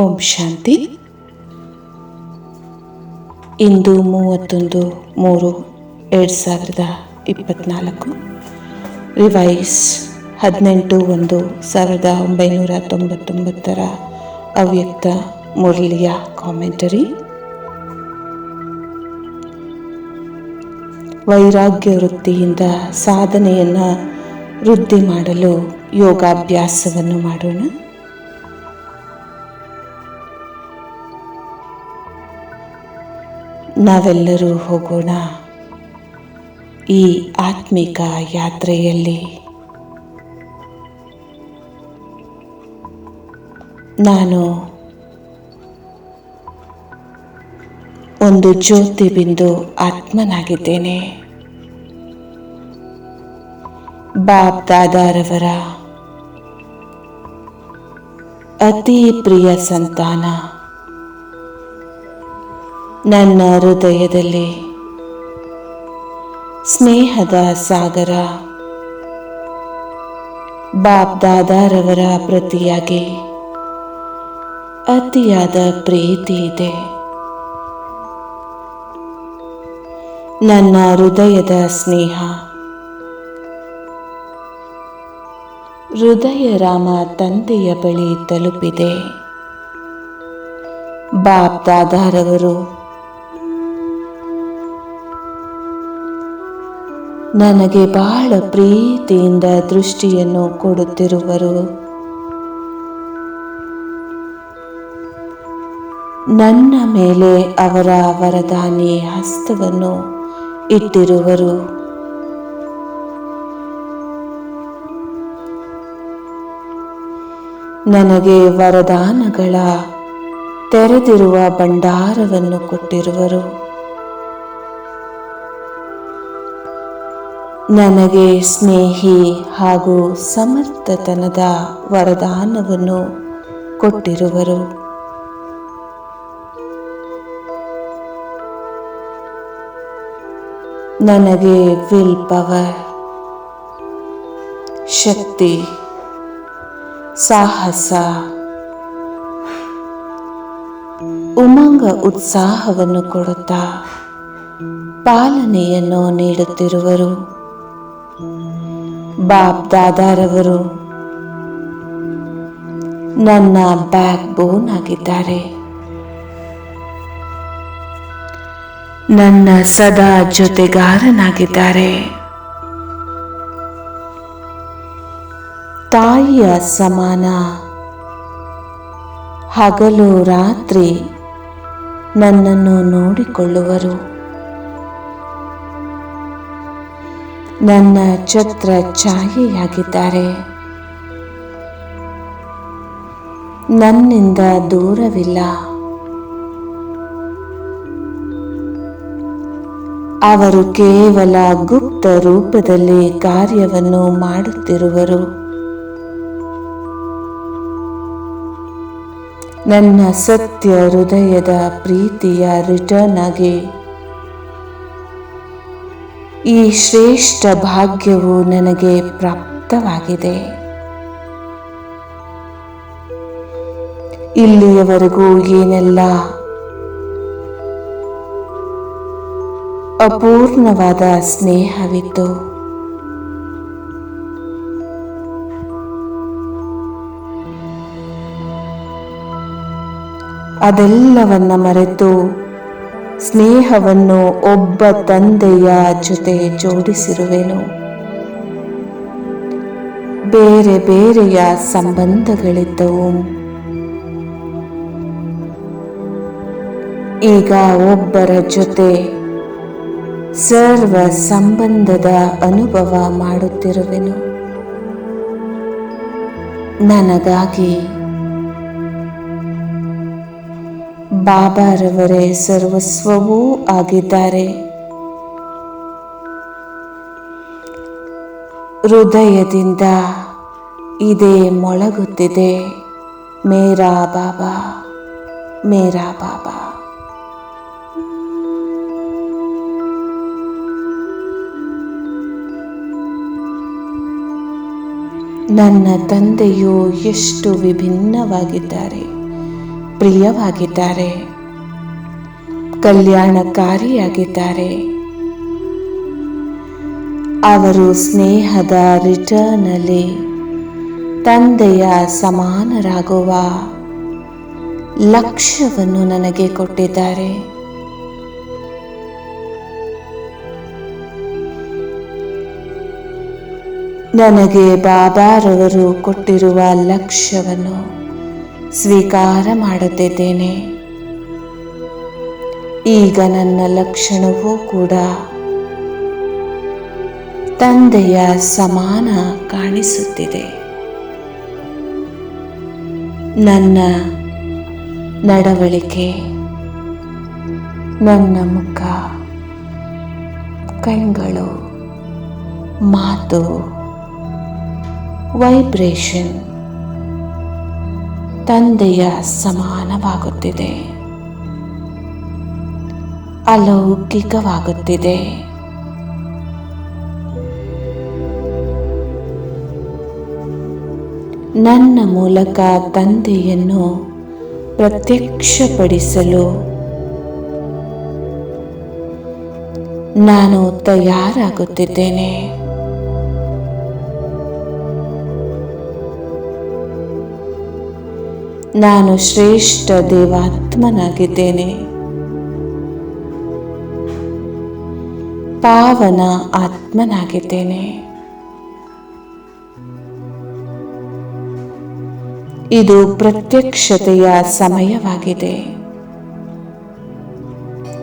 ಓಂ ಶಾಂತಿ. ಇಂದು ಮೂವತ್ತೊಂದು ಮೂರು ಎರಡು ಸಾವಿರದ ಇಪ್ಪತ್ತ್ನಾಲ್ಕು ರಿವೈಸ್ ಹದಿನೆಂಟು ಒಂದು ಸಾವಿರದ ಒಂಬೈನೂರ ತೊಂಬತ್ತೊಂಬತ್ತರ ಅವ್ಯಕ್ತ ಮುರಳಿಯ ಕಾಮೆಂಟರಿ. ವೈರಾಗ್ಯ ವೃತ್ತಿಯಿಂದ ಸಾಧನೆಯನ್ನು ವೃದ್ಧಿ ಮಾಡಲು ಯೋಗಾಭ್ಯಾಸವನ್ನು ಮಾಡೋಣ. ನಾವೆಲ್ಲರೂ ಹೋಗೋಣ. ಈ ಆತ್ಮಿಕ ಯಾತ್ರೆಯಲ್ಲಿ. ನಾನು ಒಂದು ಜ್ಯೋತಿ ಬಿಂದು ಆತ್ಮನಾಗಿದ್ದೇನೆ. ಬಾಬ್ ದಾದಾರವರ ಅತಿ ಪ್ರಿಯ ಸಂತಾನ. ನನ್ನ ಹೃದಯದಲ್ಲಿ. ಸ್ನೇಹದ ಸಾಗರ. ಬಾಬ್ ದಾದಾರವರ ಪ್ರತಿಯಾಗಿ. ಅತಿಯಾದ ಪ್ರೀತಿ ಇದೆ. ನನ್ನ ಹೃದಯದ ಸ್ನೇಹ. ಹೃದಯ ರಾಮ ತಂದೆಯ ಬಳಿ ತಲುಪಿದೆ. ಬಾಬ್ ನನಗೆ ಬಹಳ ಪ್ರೀತಿಯಿಂದ ದೃಷ್ಟಿಯನ್ನು ಕೊಡುತ್ತಿರುವರು. ನನ್ನ ಮೇಲೆ ಅವರ ವರದಾನಿ ಹಸ್ತವನ್ನು ಇಟ್ಟಿರುವರು. ನನಗೆ ವರದಾನಗಳ ತೆರೆದಿರುವ ಭಂಡಾರವನ್ನು ಕೊಟ್ಟಿರುವರು. ನನಗೆ ಸ್ನೇಹಿ ಹಾಗೂ ಸಮರ್ಥತನದ ವರದಾನವನ್ನು ಕೊಟ್ಟಿರುವರು. ನನಗೆ ವಿಲ್ ಪವರ್, ಶಕ್ತಿ, ಸಾಹಸ, ಉಮಂಗ ಉತ್ಸಾಹವನ್ನು ಕೊಡುತ್ತಾ ಪಾಲನೆಯನ್ನು ನೀಡುತ್ತಿರುವರು. ಬಾಬ್ ದಾದಾರವರು ನನ್ನ ಬ್ಯಾಕ್ ಬೋನ್ ಆಗಿದ್ದಾರೆ ನನ್ನ ಸದಾ ಜೊತೆಗಾರನಾಗಿದ್ದಾರೆ. ತಾಯಿಯ ಸಮಾನ, ಹಗಲು ರಾತ್ರಿ ನನ್ನನ್ನು ನೋಡಿಕೊಳ್ಳುವರು. ನನ್ನ ಛತ್ರ ಛಾಯೆಯಾಗಿದ್ದಾರೆ. ನನ್ನಿಂದ ದೂರವಿಲ್ಲ. ಅವರು ಕೇವಲ ಗುಪ್ತ ರೂಪದಲ್ಲಿ ಕಾರ್ಯವನ್ನು ಮಾಡುತ್ತಿರುವರು. ನನ್ನ ಸತ್ಯ ಹೃದಯದ ಪ್ರೀತಿಯ ರಿಟರ್ನ್ ಆಗಿ ಈ ಶ್ರೇಷ್ಠ ಭಾಗ್ಯವು ನನಗೆ ಪ್ರಾಪ್ತವಾಗಿದೆ. ಇಲ್ಲಿಯವರೆಗೂ ಏನೆಲ್ಲ ಅಪೂರ್ಣವಾದ ಸ್ನೇಹವಿತ್ತು? ಅದೆಲ್ಲವನ್ನ ಮರೆತು ಸ್ನೇಹವನ್ನು ಒಬ್ಬ ತಂದೆಯ ಜೊತೆ ಜೋಡಿಸಿರುವೆನು. ಬೇರೆ ಬೇರೆಯ ಸಂಬಂಧಗಳಿದ್ದವು. ಈಗ ಒಬ್ಬರ ಜೊತೆ ಸರ್ವ ಸಂಬಂಧದ ಅನುಭವ ಮಾಡುತ್ತಿರುವೆನು. ನನಗಾಗಿ ಬಾಬಾರವರೇ ಸರ್ವಸ್ವವೂ ಆಗಿದ್ದಾರೆ. ಹೃದಯದಿಂದ ಇದೇ ಮೊಳಗುತ್ತಿದೆ. ಮೇರಾ ಬಾಬಾ ಮೇರಾ ಬಾಬಾ. ನನ್ನ ತಂದೆಯು ಎಷ್ಟು ವಿಭಿನ್ನವಾಗಿದ್ದಾರೆ. ಪ್ರಿಯವಾಗಿದ್ದಾರೆ. ಕಲ್ಯಾಣಕಾರಿಯಾಗಿದ್ದಾರೆ. ಅವರು ಸ್ನೇಹದ ರಿಟರ್ನಲ್ಲಿ ತಂದೆಯ ಸಮಾನರಾಗುವ ಲಕ್ಷ್ಯವನ್ನು ನನಗೆ ಕೊಟ್ಟಿದ್ದಾರೆ. ನನಗೆ ಬಾಬಾರವರು ಕೊಟ್ಟಿರುವ ಲಕ್ಷ್ಯವನ್ನು ಸ್ವೀಕಾರ ಮಾಡುತ್ತಿದ್ದೇನೆ. ಈಗ ನನ್ನ ಲಕ್ಷಣವೂ ಕೂಡ ತಂದೆಯ ಸಮಾನ ಕಾಣಿಸುತ್ತಿದೆ. ನನ್ನ ನಡವಳಿಕೆ, ನನ್ನ ಮುಖ ಕಣ್ಗಳು ಮಾತು ವೈಬ್ರೇಷನ್ ತಂದೆಯ ಸಮಾನವಾಗುತ್ತಿದೆ. ಅಲೌಕಿಕವಾಗುತ್ತಿದೆ. ನನ್ನ ಮೂಲಕ ತಂದೆಯನ್ನು ಪ್ರತ್ಯಕ್ಷಪಡಿಸಲು ನಾನು ತಯಾರಾಗುತ್ತಿದ್ದೇನೆ. ನಾನು ಶ್ರೇಷ್ಠ ದೇವಾತ್ಮನಾಗಿದ್ದೇನೆ. ಪಾವನ ಆತ್ಮನಾಗಿದ್ದೇನೆ. ಇದು ಪ್ರತ್ಯಕ್ಷತೆಯ ಸಮಯವಾಗಿದೆ.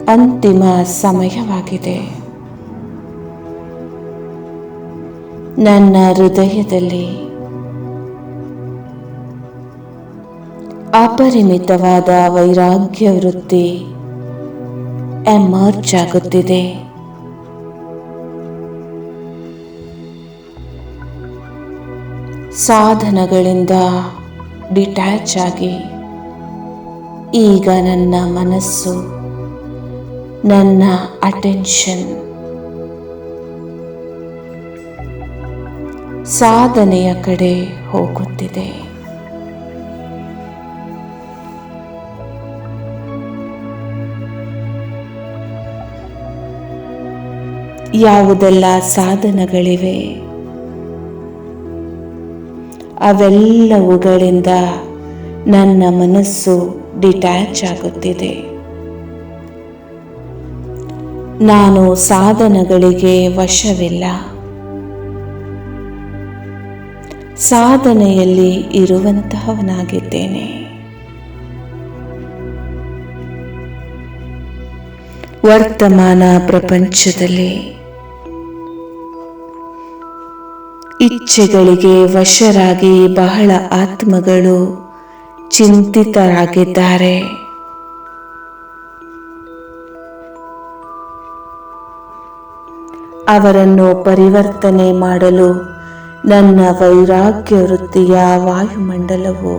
ಅಂತಿಮ ಸಮಯವಾಗಿದೆ. ನನ್ನ ಹೃದಯದಲ್ಲಿ ಅಪರಿಮಿತವಾದ ವೈರಾಗ್ಯ ವೃತ್ತಿ ಎಮರ್ಜ್ ಆಗುತ್ತಿದೆ ಸಾಧನಗಳಿಂದ ಡಿಟ್ಯಾಚ್ ಆಗಿ ಈಗ ನನ್ನ ಮನಸ್ಸು ನನ್ನ ಅಟೆನ್ಷನ್. ಸಾಧನೆಯ ಕಡೆ ಹೋಗುತ್ತಿದೆ. ಯಾವುದೆಲ್ಲ ಸಾಧನಗಳಿವೆ? ಅವೆಲ್ಲವುಗಳಿಂದ ನನ್ನ ಮನಸ್ಸು ಡಿಟ್ಯಾಚ್ ಆಗುತ್ತಿದೆ. ನಾನು ಸಾಧನಗಳಿಗೆ ವಶವಿಲ್ಲ. ಸಾಧನೆಯಲ್ಲಿ ಇರುವಂತಹವನಾಗಿದ್ದೇನೆ. ವರ್ತಮಾನ ಪ್ರಪಂಚದಲ್ಲಿ ಇಚ್ಛೆಗಳಿಗೆ ವಶರಾಗಿ ಬಹಳ ಆತ್ಮಗಳು ಚಿಂತಿತರಾಗಿದ್ದಾರೆ. ಅವರನ್ನು ಪರಿವರ್ತನೆ ಮಾಡಲು ನನ್ನ ವೈರಾಗ್ಯ ವೃತ್ತಿಯ ವಾಯುಮಂಡಲವು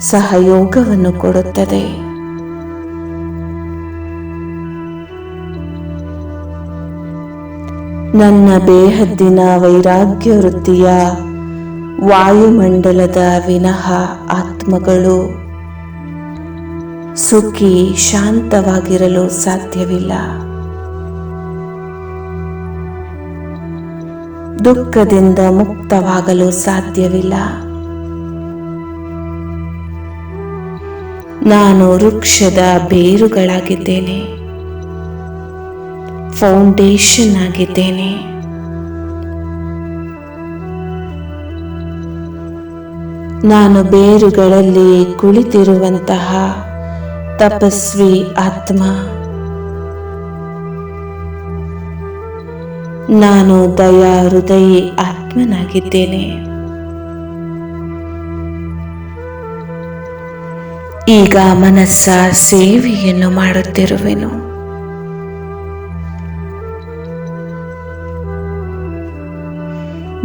ಸಹಯೋಗವನ್ನು ಕೊಡುತ್ತದೆ. ನನ್ನ ಬೇಹದ್ದಿನ ವೈರಾಗ್ಯ ವೃತ್ತಿಯ ವಾಯುಮಂಡಲದ ವಿನಃ ಆತ್ಮಗಳು. ಸುಖಿ ಶಾಂತವಾಗಿರಲು ಸಾಧ್ಯವಿಲ್ಲ. ದುಃಖದಿಂದ ಮುಕ್ತವಾಗಲು ಸಾಧ್ಯವಿಲ್ಲ. ನಾನು ವೃಕ್ಷದ ಬೇರುಗಳಾಗಿದ್ದೇನೆ. ಫೌಂಡೇಶನ್ ಆಗಿದ್ದೇನೆ. ನಾನು ಬೇರುಗಳಲ್ಲಿ ಕುಳಿತಿರುವಂತಹ ತಪಸ್ವಿ ಆತ್ಮ. ನಾನು ದಯಾ ಹೃದಯಿ ಆತ್ಮನಾಗಿದ್ದೇನೆ. ಈಗ ಮನಸ್ಸ ಸೇವೆಯನ್ನು ಮಾಡುತ್ತಿರುವೆನು.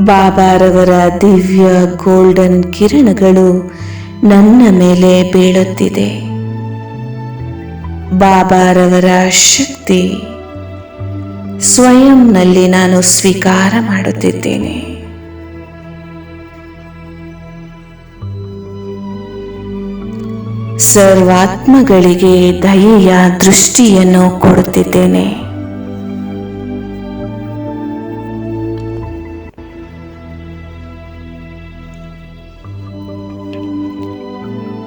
ಬಾಬಾರವರ ದಿವ್ಯ ಗೋಲ್ಡನ್ ಕಿರಣಗಳು ನನ್ನ ಮೇಲೆ ಬೀಳುತ್ತಿದೆ. ಬಾಬಾರವರ ಶಕ್ತಿ ಸ್ವಯಂನಲ್ಲಿ ನಾನು ಸ್ವೀಕಾರ ಮಾಡುತ್ತಿದ್ದೇನೆ. ಸರ್ವಾತ್ಮಗಳಿಗೆ ದಯೆಯ ದೃಷ್ಟಿಯನ್ನು ಕೊಡುತ್ತಿದ್ದೇನೆ.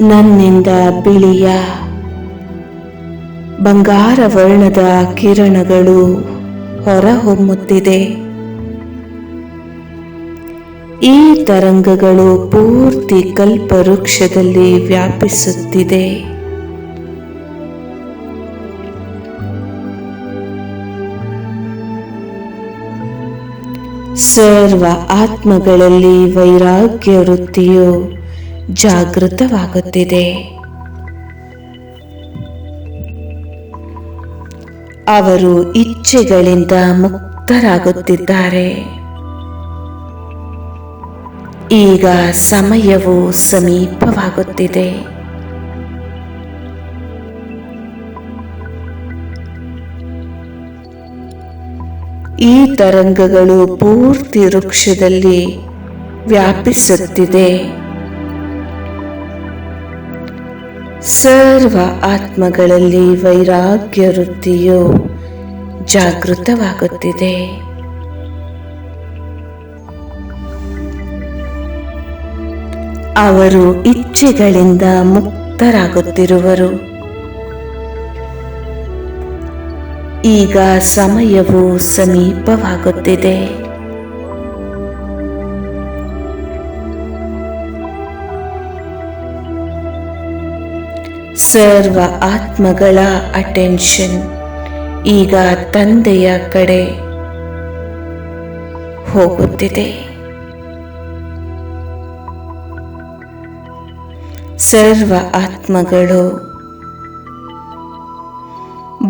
ನನ್ನಿಂದ ಬಿಳಿಯ ಬಂಗಾರ ವರ್ಣದ ಕಿರಣಗಳು ಹೊರಹೊಮ್ಮುತ್ತಿದೆ. ಈ ತರಂಗಗಳು ಪೂರ್ತಿ ಕಲ್ಪವೃಕ್ಷದಲ್ಲಿ ವ್ಯಾಪಿಸುತ್ತಿದೆ. ಸರ್ವ ಆತ್ಮಗಳಲ್ಲಿ ವೈರಾಗ್ಯ ವೃತ್ತಿಯು ಜಾಗೃತವಾಗುತ್ತಿದೆ. ಅವರು ಇಚ್ಛೆಗಳಿಂದ ಮುಕ್ತರಾಗುತ್ತಿದ್ದಾರೆ. ಈಗ ಸಮಯವು ಸಮೀಪವಾಗುತ್ತಿದೆ. ಈ ತರಂಗಗಳು ಪೂರ್ತಿ ವೃಕ್ಷದಲ್ಲಿ ವ್ಯಾಪಿಸುತ್ತಿದೆ. ಸರ್ವ ಆತ್ಮಗಳಲ್ಲಿ ವೈರಾಗ್ಯ ವೃತ್ತಿಯು ಜಾಗೃತವಾಗುತ್ತಿದೆ. ಅವರು ಇಚ್ಛೆಗಳಿಂದ ಮುಕ್ತರಾಗುತ್ತಿರುವರು. ಈಗ ಸಮಯವು ಸಮೀಪವಾಗುತ್ತಿದೆ. ಸರ್ವ ಆತ್ಮಗಳ ಅಟೆನ್ಷನ್ ಈಗ ತಂದೆಯ ಕಡೆ ಹೋಗುತ್ತಿದೆ. ಸರ್ವ ಆತ್ಮಗಳು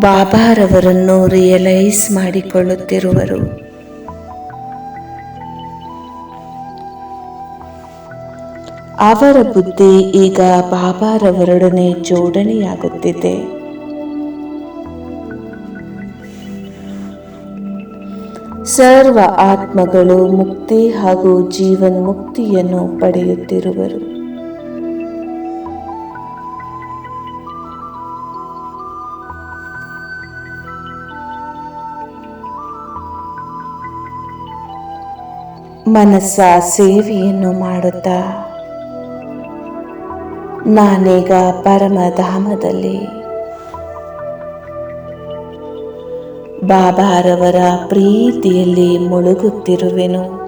ಬಾಬಾರವರನ್ನು ರಿಯಲೈಸ್ ಮಾಡಿಕೊಳ್ಳುತ್ತಿರುವರು. ಅವರ ಬುದ್ಧಿ ಈಗ ಬಾಬಾರವರೊಡನೆ ಜೋಡಣೆಯಾಗುತ್ತಿದೆ. ಸರ್ವ ಆತ್ಮಗಳು ಮುಕ್ತಿ ಹಾಗೂ ಜೀವನ್ ಮುಕ್ತಿಯನ್ನು ಪಡೆಯುತ್ತಿರುವರು. ಮನಸ್ಸ ಸೇವೆಯನ್ನು ಮಾಡುತ್ತಾ ನಾನೀಗ ಪರಮಧಾಮದಲ್ಲಿ. ಬಾಬಾರವರ ಪ್ರೀತಿಯಲ್ಲಿ ಮುಳುಗುತ್ತಿರುವೆನು.